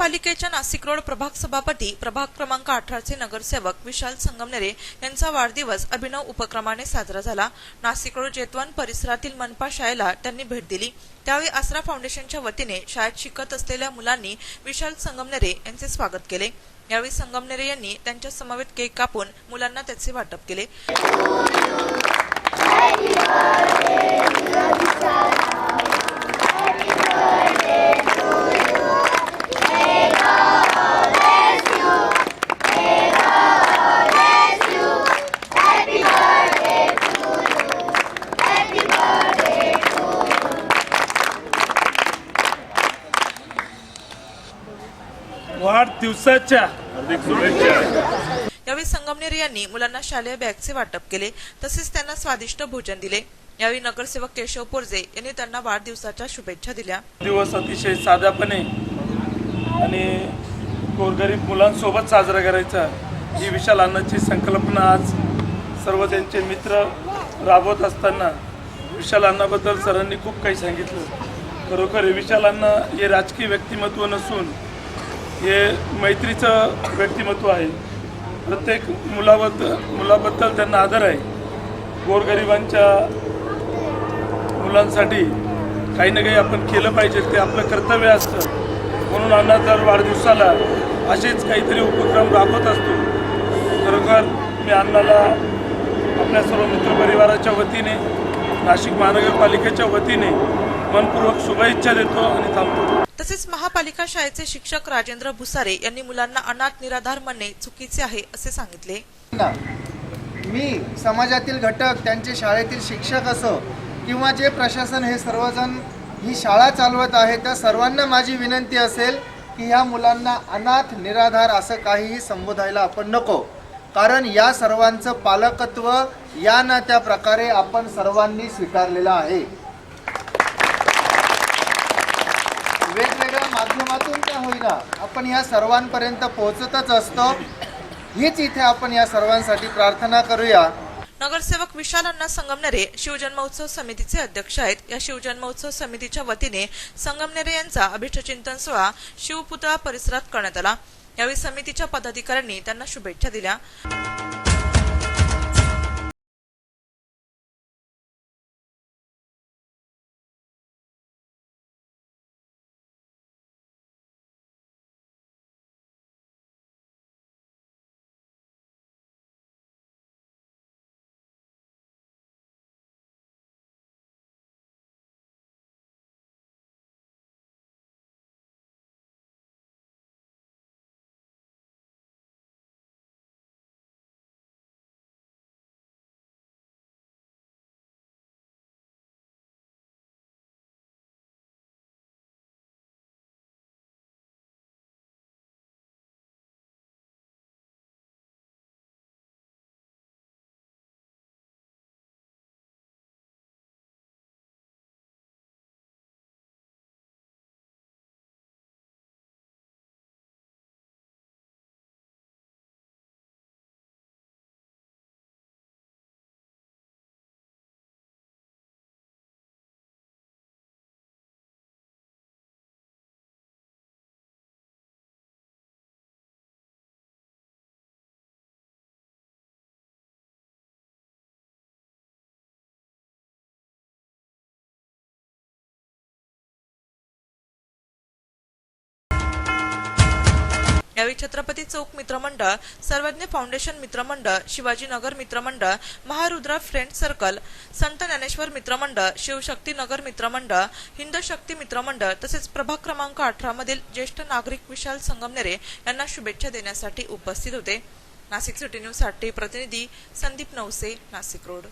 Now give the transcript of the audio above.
महापालिकेच्या नाशिक रोड प्रभाग सभापती प्रभाग क्रमांक अठराचे नगरसेवक विशाल संगमनेरे यांचा वाढदिवस अभिनव उपक्रमाने साजरा झाला. नाशिक रोड जेतवान परिसरातील मनपा शाळेला त्यांनी भेट दिली. त्यावेळी आसरा फाउंडेशनच्या वतीने शाळेत शिकत असलेल्या मुलांनी विशाल संगमनेरे यांचे स्वागत केले. यावेळी संगमनेरे यांनी त्यांच्या समवेत केक कापून मुलांना त्याचे वाटप केले. वाढदिवसाच्या. हार्दिक शुभेच्छा. यावेळी संगमनेर यांनी मुलांना शालेय बॅगचे वाटप केले तसेच त्यांना स्वादिष्ट भोजन दिले. यावेळी नगरसेवक केशव पोरजे यांनी त्यांना वाढदिवसाच्या शुभेच्छा दिल्या. दिवस अतिशय साध्यापणे आणि गोरगरीब मुलांसोबत साजरा करायचा ही विशाल अण्णाची संकल्पना आज सर्व त्यांचे मित्र राबवत असताना विशाल अण्णाबद्दल सरांनी खूप काही सांगितलं. खरोखर विशाल अण्णा हे राजकीय व्यक्तिमत्व नसून हे मैत्रीचं व्यक्तिमत्व आहे. प्रत्येक मुलाबद्दल मुलाबद्दल त्यांना आदर आहे. गोरगरिबांच्या मुलांसाठी काही ना काही आपण केलं पाहिजे ते आपलं कर्तव्य असतं. म्हणून अण्णा दर वाढदिवसाला असेच काहीतरी उपक्रम राबवत असतो. खरोखर मी अण्णाला आपल्या सर्व मित्रपरिवाराच्या वतीने नाशिक महानगरपालिकेच्या वतीने मनपूर्वक शुभेच्छा देतो आणि थांबतो. तसेच महापालिका शाळेचे शिक्षक राजेंद्र भुसारे यांनी मुलांना अनाथ निराधार म्हणणे चुकीचे आहे असे सांगितले. मी समाजातील घटक त्यांचे शाळेतील शिक्षक असो किंवा जे प्रशासन हे सर्वजण ही शाळा चालवत आहे त्या सर्वांना माझी विनंती असेल की ह्या मुलांना अनाथ निराधार असं काहीही संबोधायला आपण नको. कारण या सर्वांचं पालकत्व या ना त्या प्रकारे आपण सर्वांनी स्वीकारलेलं आहे. वेगवेगळ्या माध्यमातून का होईना आपण या सर्वांपर्यंत पोहोचतच असतो. हीच इथे आपण या सर्वांसाठी प्रार्थना करूया. नगरसेवक विशाल अण्णा संगमनेरे शिवजन्मोत्सव समितीचे अध्यक्ष आहेत. या शिवजन्मोत्सव समितीच्या वतीने संगमनेरे यांचा अभिष्टचिंतन सोहळा शिवपुतळा परिसरात करण्यात आला. यावेळी समितीच्या पदाधिकाऱ्यांनी त्यांना शुभेच्छा दिल्या. यावेळी छत्रपती चौक मित्रमंडळ सर्वज्ञ फाउंडेशन मित्रमंडळ शिवाजीनगर मित्रमंडळ महारुद्रा फ्रेंड सर्कल संत ज्ञानेश्वर मित्रमंडळ शिवशक्ती नगर मित्रमंडळ हिंद शक्ती मित्रमंडळ तसेच प्रभाग क्रमांक अठरा मधील ज्येष्ठ नागरिक विशाल संगमनेरे यांना शुभेच्छा देण्यासाठी उपस्थित होते. नाशिक सिटी न्यूजसाठी प्रतिनिधी संदीप नवसे नाशिक रोड.